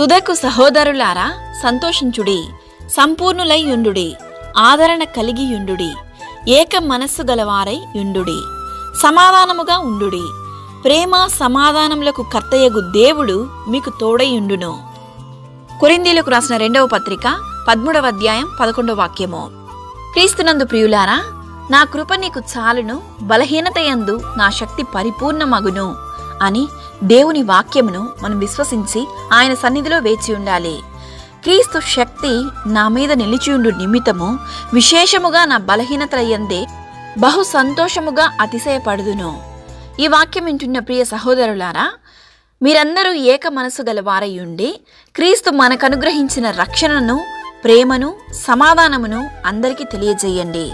తుదకు సహోదరులారా సంతోషించుడి సంపూర్ణులై యుండుడి ఆదరణ కలిగి యుండుడి ఏక మనస్సు గలవారై యుండుడి సమాధానముగా ఉండుడి. ప్రేమ సమాధానములకు కర్తయ్యగు దేవుడు మీకు తోడయుండును కొరిందీలకు రాసిన రెండవ పత్రిక పదమూడవ అధ్యాయం పదకొండవ వాక్యము. క్రీస్తునందు ప్రియులారా నా కృప నీకు చాలును బలహీనత యందు నా శక్తి పరిపూర్ణమగును అని దేవుని వాక్యమును మనం విశ్వసించి ఆయన సన్నిధిలో వేచి ఉండాలి. క్రీస్తు శక్తి నా మీద నిలిచియుండు నిమిత్తము విశేషముగా నా బలహీనతలయ్యందే బహు సంతోషముగా అతిశయపడుదును. ఈ వాక్యం వింటున్న ప్రియ సహోదరులారా మీరందరూ ఏక మనసు గలవారై ఉండి క్రీస్తు మనకు అనుగ్రహించిన రక్షణను ప్రేమను సమాధానమును అందరికీ తెలియజేయండి.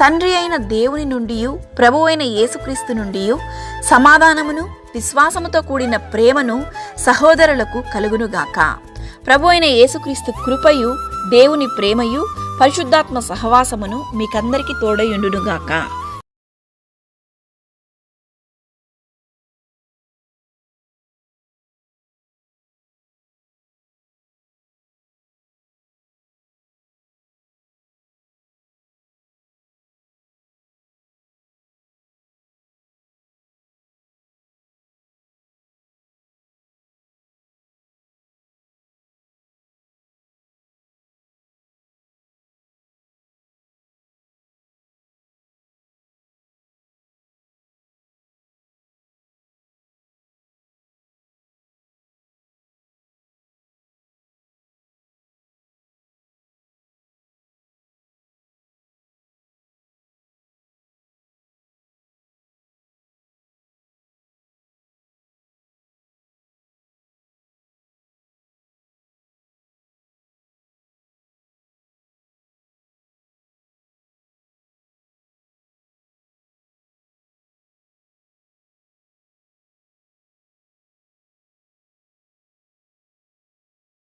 తండ్రి అయిన దేవుని నుండి ప్రభు అయిన యేసుక్రీస్తు నుండి సమాధానమును విశ్వాసముతో కూడిన ప్రేమను సహోదరులకు కలుగునుగాక. ప్రభు అయిన యేసుక్రీస్తు కృపయు దేవుని ప్రేమయు పరిశుద్ధాత్మ సహవాసమును మీకందరికీ తోడయుండునుగాక